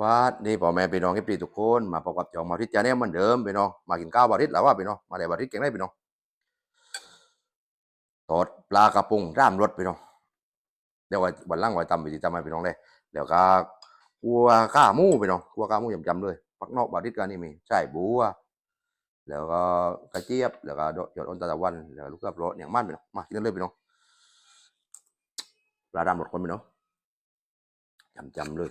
วัดนี่พ่อแม่พี่น้องที่ปีทุกคนมาพบกับจองมาทิตย์จาเนี่ยเหมือนเดิมพี่น้องมากินข้าวบาทิตย์แล้วว่าพี่น้องมาได้บาทิตย์เก่งได้พี่น้องทอดปลากระพงร่ามรสพี่น้องเดี๋ยวไว้วันล่างไว้ตำวิธีทำให้พี่น้องได้เดี๋ยวก็กัวข้ามูพี่น้องกัวข้ามูยำๆเลยปักนอกบาทิตย์กันนี่มีใช่บัวแล้วก็กระเจี๊ยบแล้วก็ดอกหยอดอ้นตะวันแล้วลูกกระโปรงอย่างมั่นพี่น้องมากินเลยพี่น้องปลาดำรสคนพี่น้องจำๆเนาหมูจำจำๆเลย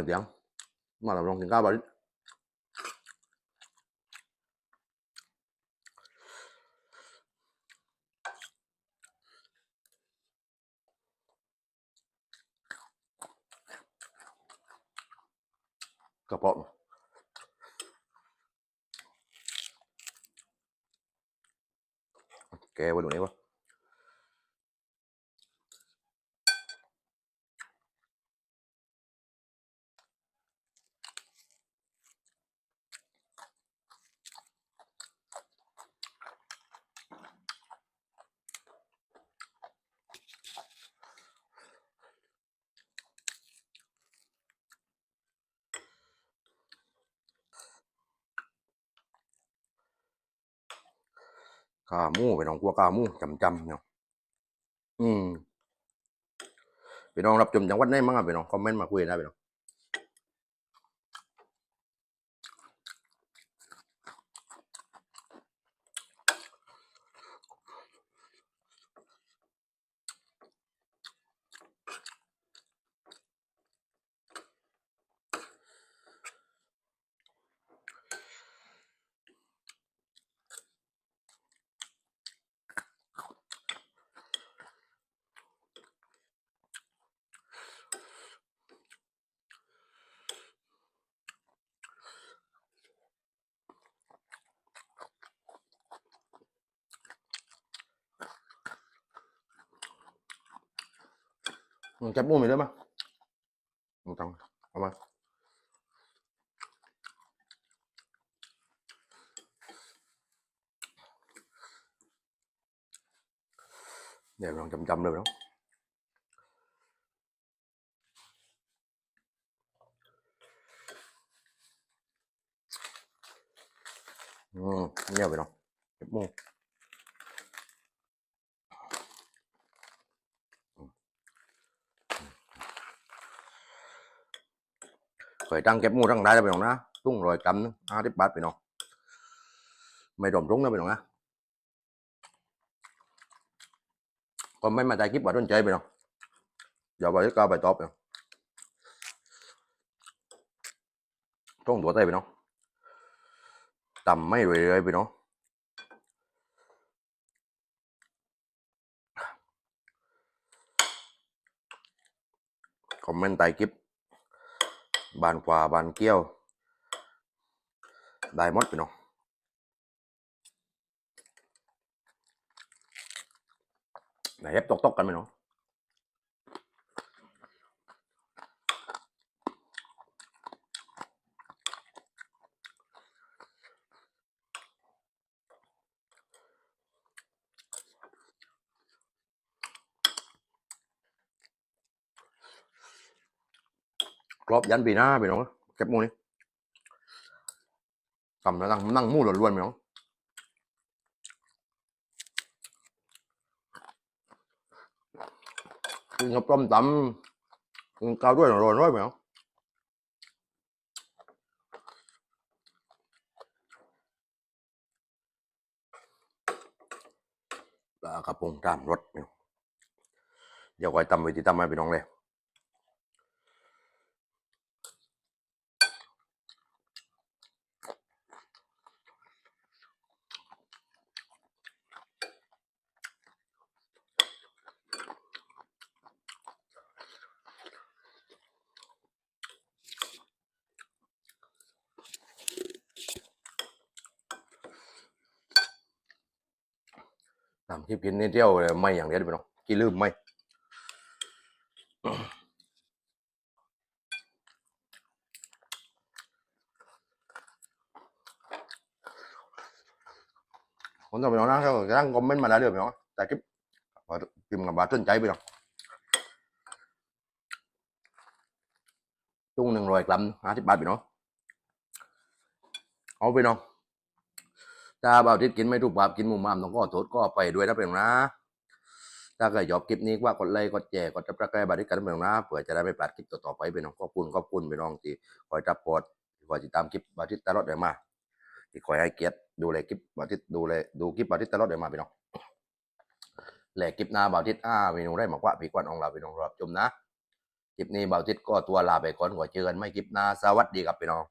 างเดียวมาเราลองกินข้าวบ กาะแกไวันไหนวะขาหมูไปน้องกัวขาหมูจำจำเนาะอืมไปน้องรับชมจังหวัดไหนมั้งอะไปน้องคอมเมนต์มาคุยได้ไปน้อง มึงจับมูมีด้วยมั้ยมึงต้องเอามาเดี๋ยวลองจำจำๆ เลยเนาะอืมเนี่ยไปเนาะจับมูเคยตั้งเก็บหมูตั้งได้แล้วไปน้องนะตุ้งรอยกำนึงห้าสิบบาทไปน้องไม่รวมรุ้งนะไปน้องนะก็ไม่มาใจคลิปว่าต้นใจไปน้องอย่าไปก็ไปตอบไปน้องต้องตัวเต้ไปน้องต่ำไม่เรื่อยไปน้องคอมเมนต์ใต้คลิป บานกวาบานเกี้ยว ได้หมดไปน้องไหนเอฟตกๆกันไหมน้อง รอบยันปีหน้าไปน้องเก็บมูนี้ทำนั่งนั่งมู่ล้วนๆไปน้องกินกับต้มตำกาวด้วยหน่อยร้อยไปน้องปลากระพงตามรสเดี๋ยวไว้ตำเวทีตำมาไปน้องเลย ทำคลิปกินนี่เที่ยวเลยไม่อย่างเดียวไปน้องกี่ลืมไม่ผมต้อไปน้องนะถ้าเกิดร่งคอมเมนต์มาแล้วเดี๋ยไปน้องแต่คลิปพิมพ์กับบาต้นใจไปน้องจุ้งหนึ่งร้อยกรัมห้าสิบบาทไปน้องเอาไปน้อง ถ้าเบาวทิศกินไม่ถูกบาปกินมุมมามต้องก็โทษก็ไปด้วยนะเพื่อนะ ถ้าเกิดยอบคลิปนี้ว่ากดไลค์กดแชร์กดจับตะไคร้บาทิศกันเพื่อนะเผื่อจะได้ไม่พลาดคลิปต่อๆไปเป็นน้องขอบคุณขอบคุณเป็นน้องที่คอยจับกดคอยติดตามคลิปบาทิศตลอดเลยมาที่คอยให้เกียรติดูแลคลิปบาทิศดูแลดูคลิปบาทิศตลอดเลยมาเป็นน้องแหล่คลิปหน้าบ่าวทิศอ้าเมนูได้มากว่าผีกวนองเราเป็นน้องรอบชมนะคลิปนี้บ่าวทิศก็ตัวลาไปก่อนกว่าเจอกันไม่คลิปหน้าสวัสดีครับพี่น้อง